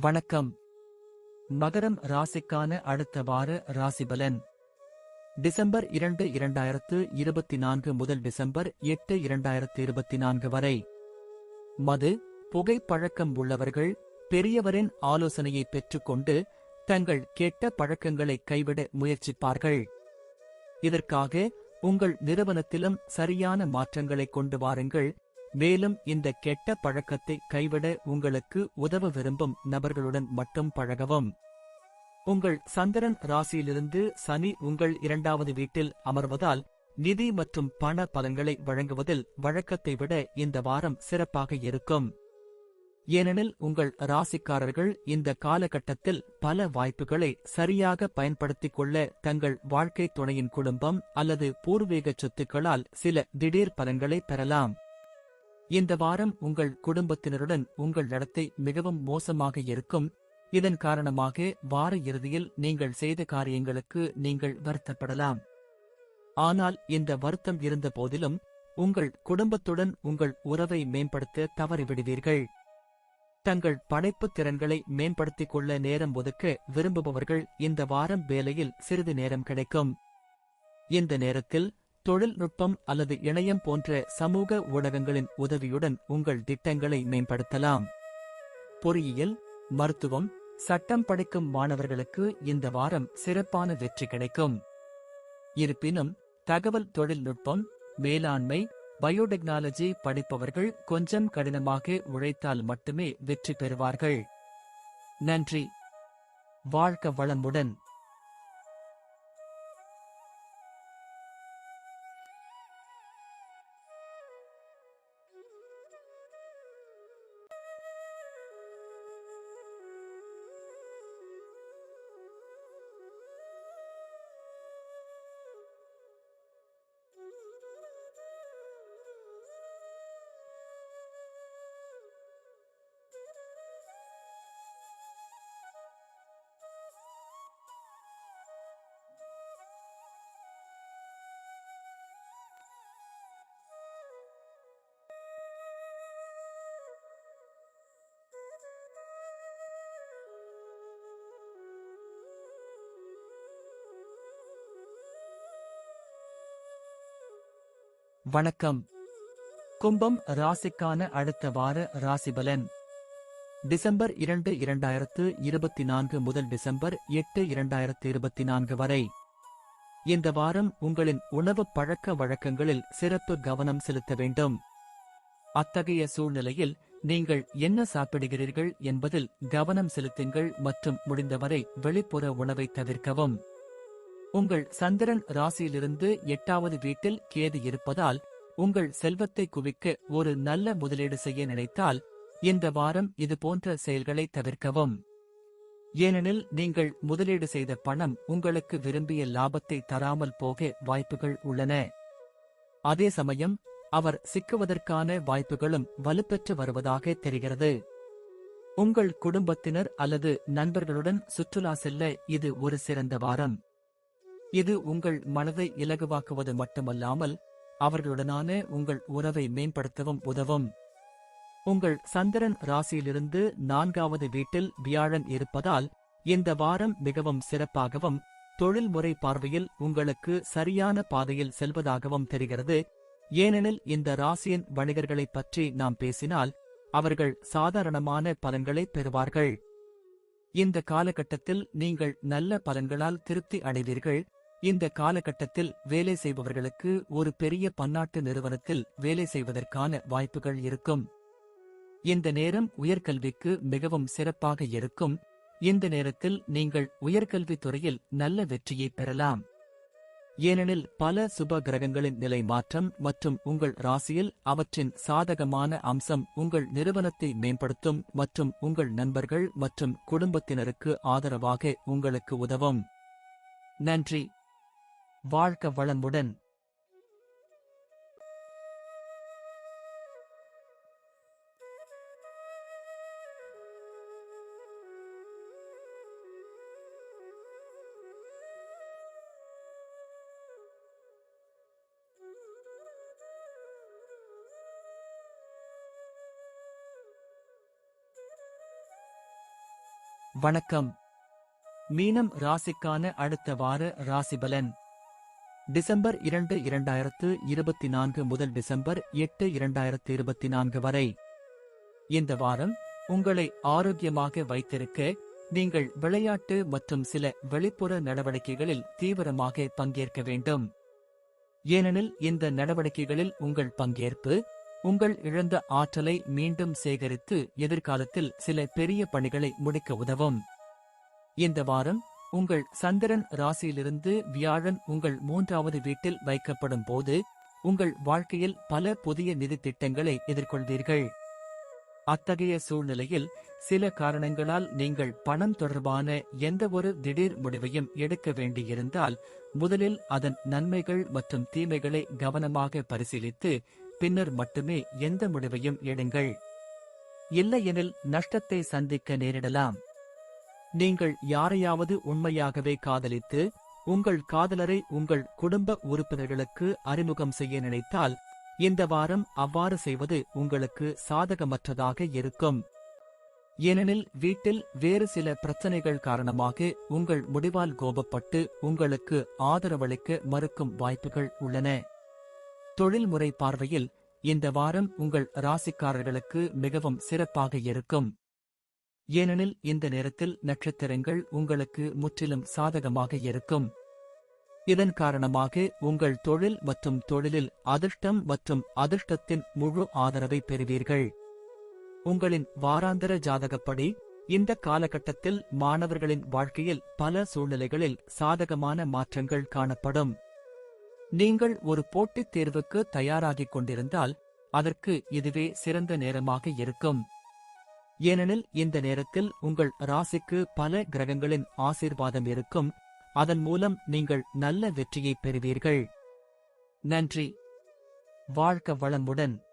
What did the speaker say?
வணக்கம். மகரம் ராசிக்கான அடுத்த வார ராசிபலன். டிசம்பர் இரண்டு இரண்டாயிரத்து இருபத்தி நான்கு முதல் டிசம்பர் எட்டு இரண்டாயிரத்து இருபத்தி நான்கு வரை. மது புகைப்பழக்கம் உள்ளவர்கள் பெரியவரின் ஆலோசனையை பெற்றுக்கொண்டு தங்கள் கெட்ட பழக்கங்களை கைவிட முயற்சிப்பார்கள். இதற்காக உங்கள் நிறுவனத்திலும் சரியான மாற்றங்களை கொண்டு வாருங்கள். மேலும் இந்த கெட்ட பழக்கத்தை கைவிட உங்களுக்கு உதவ விரும்பும் நபர்களுடன் மட்டும் பழகவும். உங்கள் சந்திரன் ராசியிலிருந்து சனி உங்கள் இரண்டாவது வீட்டில் அமர்வதால் நிதி மற்றும் பண பலன்களை வழங்குவதில் வழக்கத்தை விட இந்த வாரம் சிறப்பாக இருக்கும். ஏனெனில் உங்கள் ராசிக்காரர்கள் இந்த காலகட்டத்தில் பல வாய்ப்புகளை சரியாக பயன்படுத்திக் கொள்ள தங்கள் வாழ்க்கை துணையின் குடும்பம் அல்லது பூர்வீக சொத்துக்களால் சில திடீர் பலன்களை பெறலாம். இந்த வாரம் உங்கள் குடும்பத்தினருடன் உங்கள் நடத்தை மிகவும் மோசமாக இருக்கும். இதன் காரணமாக வார இறுதியில் நீங்கள் செய்த காரியங்களுக்கு நீங்கள் வருத்தப்படலாம். ஆனால் இந்த வருத்தம் இருந்த போதிலும் உங்கள் குடும்பத்துடன் உங்கள் உறவை மேம்படுத்த தவறிவிடுவீர்கள். தங்கள் படைப்புத் திறன்களை மேம்படுத்திக் கொள்ள நேரம் ஒதுக்க விரும்புபவர்கள் இந்த வாரம் வேலையில் சிறிது நேரம் கிடைக்கும். இந்த நேரத்தில் தொழில்நுட்பம் அல்லது இணையம் போன்ற சமூக ஊடகங்களின் உதவியுடன் உங்கள் திட்டங்களை மேம்படுத்தலாம். பொறியியல் மருத்துவம் சட்டம் படிக்கும் மாணவர்களுக்கு இந்த வாரம் சிறப்பான வெற்றி கிடைக்கும். இருப்பினும் தகவல் தொழில்நுட்பம் மேலாண்மை பயோடெக்னாலஜி படிப்பவர்கள் கொஞ்சம் கடினமாக உழைத்தால் மட்டுமே வெற்றி பெறுவார்கள். நன்றி. வாழ்க்க வளமுடன். வணக்கம். கும்பம் ராசிக்கான அடுத்த வார ராசிபலன். டிசம்பர் இரண்டு இரண்டாயிரத்து இருபத்தி நான்கு முதல் டிசம்பர் எட்டு இரண்டாயிரத்து இருபத்தி நான்கு வரை. இந்த வாரம் உங்களின் உணவு பழக்க வழக்கங்களில் சிறப்பு கவனம் செலுத்த வேண்டும். அத்தகைய சூழ்நிலையில் நீங்கள் என்ன சாப்பிடுகிறீர்கள் என்பதில் கவனம் செலுத்துங்கள் மற்றும் முடிந்தவரை வெளிப்புற உணவை தவிர்க்கவும். உங்கள் சந்திரன் ராசியிலிருந்து எட்டாவது வீட்டில் கேது இருப்பதால் உங்கள் செல்வத்தை குவிக்க ஒரு நல்ல முதலீடு செய்ய நினைத்தால் இந்த வாரம் இது போன்ற செயல்களை தவிர்க்கவும். ஏனெனில் நீங்கள் முதலீடு செய்த பணம் உங்களுக்கு விரும்பிய லாபத்தை தராமல் போக வாய்ப்புகள் உள்ளன. அதே சமயம் அவர் சிக்குவதற்கான வாய்ப்புகளும் வலுப்பெற்று வருவதாக தெரிகிறது. உங்கள் குடும்பத்தினர் அல்லது நண்பர்களுடன் சுற்றுலா செல்ல இது ஒரு சிறந்த வாரம். இது உங்கள் மனதை இலகுவாக்குவது மட்டுமல்லாமல் அவர்களுடனான உங்கள் உறவை மேம்படுத்தவும் உதவும். உங்கள் சந்திரன் ராசியிலிருந்து நான்காவது வீட்டில் வியாழன் இருப்பதால் இந்த வாரம் மிகவும் சிறப்பாகவும் தொழில்முறை பார்வையில் உங்களுக்கு சரியான பாதையில் செல்வதாகவும் தெரிகிறது. ஏனெனில் இந்த ராசியின் வணிகர்களைப் பற்றி நாம் பேசினால் அவர்கள் சாதாரணமான பலன்களை பெறுவார்கள். இந்த காலகட்டத்தில் நீங்கள் நல்ல பலன்களால் திருப்தி அடைவீர்கள். இந்த காலகட்டத்தில் வேலை செய்பவர்களுக்கு ஒரு பெரிய பன்னாட்டு நிறுவனத்தில் வேலை செய்வதற்கான வாய்ப்புகள் இருக்கும். இந்த நேரம் உயர்கல்விக்கு மிகவும் சிறப்பாக இருக்கும். இந்த நேரத்தில் நீங்கள் உயர்கல்வித் துறையில் நல்ல வெற்றியை பெறலாம். ஏனெனில் பல சுப கிரகங்களின் நிலை மாற்றம் மற்றும் உங்கள் ராசியில் அவற்றின் சாதகமான அம்சம் உங்கள் நிறுவனத்தை மேம்படுத்தும் மற்றும் உங்கள் நண்பர்கள் மற்றும் குடும்பத்தினருக்கு ஆதரவாக உங்களுக்கு உதவும். நன்றி. வாழ்க வளமுடன். வணக்கம். மீனம் ராசிக்கான அடுத்த ராசிபலன். டிசம்பர் இரண்டு இரண்டாயிரத்து இருபத்தி நான்கு முதல் டிசம்பர் எட்டு இரண்டாயிரத்து இருபத்தி நான்கு வரை. இந்த வாரம் உங்களை ஆரோக்கியமாக வைத்திருக்க நீங்கள் விளையாட்டு மற்றும் சில வெளிப்புற நடவடிக்கைகளில் தீவிரமாக பங்கேற்க வேண்டும். ஏனெனில் இந்த நடவடிக்கைகளில் உங்கள் பங்கேற்பு உங்கள் இழந்த ஆற்றலை மீண்டும் சேகரித்து எதிர்காலத்தில் சில பெரிய பணிகளை முடிக்க உதவும். இந்த வாரம் உங்கள் சந்திரன் ராசியிலிருந்து வியாழன் உங்கள் மூன்றாவது வீட்டில் வைக்கப்படும் போது உங்கள் வாழ்க்கையில் பல புதிய நிதி திட்டங்களை எதிர்கொள்வீர்கள். அத்தகைய சூழ்நிலையில் சில காரணங்களால் நீங்கள் பணம் தொடர்பான எந்தவொரு திடீர் முடிவையும் எடுக்க வேண்டியிருந்தால் முதலில் அதன் நன்மைகள் மற்றும் தீமைகளை கவனமாக பரிசீலித்து பின்னர் மட்டுமே எந்த முடிவையும் எடுங்கள். இல்லையெனில் நஷ்டத்தை சந்திக்க நேரிடலாம். நீங்கள் யாரையாவது உண்மையாகவே காதலித்து உங்கள் காதலரை உங்கள் குடும்ப உறுப்பினர்களுக்கு அறிமுகம் செய்ய நினைத்தால் இந்த வாரம் அவ்வாறு செய்வது உங்களுக்கு சாதகமற்றதாக இருக்கும். ஏனெனில் வீட்டில் வேறு சில பிரச்சனைகள் காரணமாக உங்கள் முடிவால் கோபப்பட்டு உங்களுக்கு ஆதரவளிக்க மறுக்கும் வாய்ப்புகள் உள்ளன. தொழில்முறை பார்வையில் இந்த வாரம் உங்கள் ராசிக்காரர்களுக்கு மிகவும் சிறப்பாக இருக்கும். ஏனெனில் இந்த நேரத்தில் நட்சத்திரங்கள் உங்களுக்கு முற்றிலும் சாதகமாக இருக்கும். இதன் காரணமாக உங்கள் தொழில் மற்றும் தொழிலில் அதிர்ஷ்டம் மற்றும் அதிர்ஷ்டத்தின் முழு ஆதரவை பெறுவீர்கள். உங்களின் வாராந்தர ஜாதகப்படி இந்த காலகட்டத்தில் மாணவர்களின் வாழ்க்கையில் பல சூழ்நிலைகளில் சாதகமான மாற்றங்கள் காணப்படும். நீங்கள் ஒரு போட்டித் தேர்வுக்கு தயாராகிக் கொண்டிருந்தால் அதற்கு இதுவே சிறந்த நேரமாக இருக்கும். ஏனெனில் இந்த நேரத்தில் உங்கள் ராசிக்கு பல கிரகங்களின் ஆசீர்வாதம் இருக்கும். அதன் மூலம் நீங்கள் நல்ல வெற்றியை பெறுவீர்கள். நன்றி. வாழ்க்க வளமுடன்.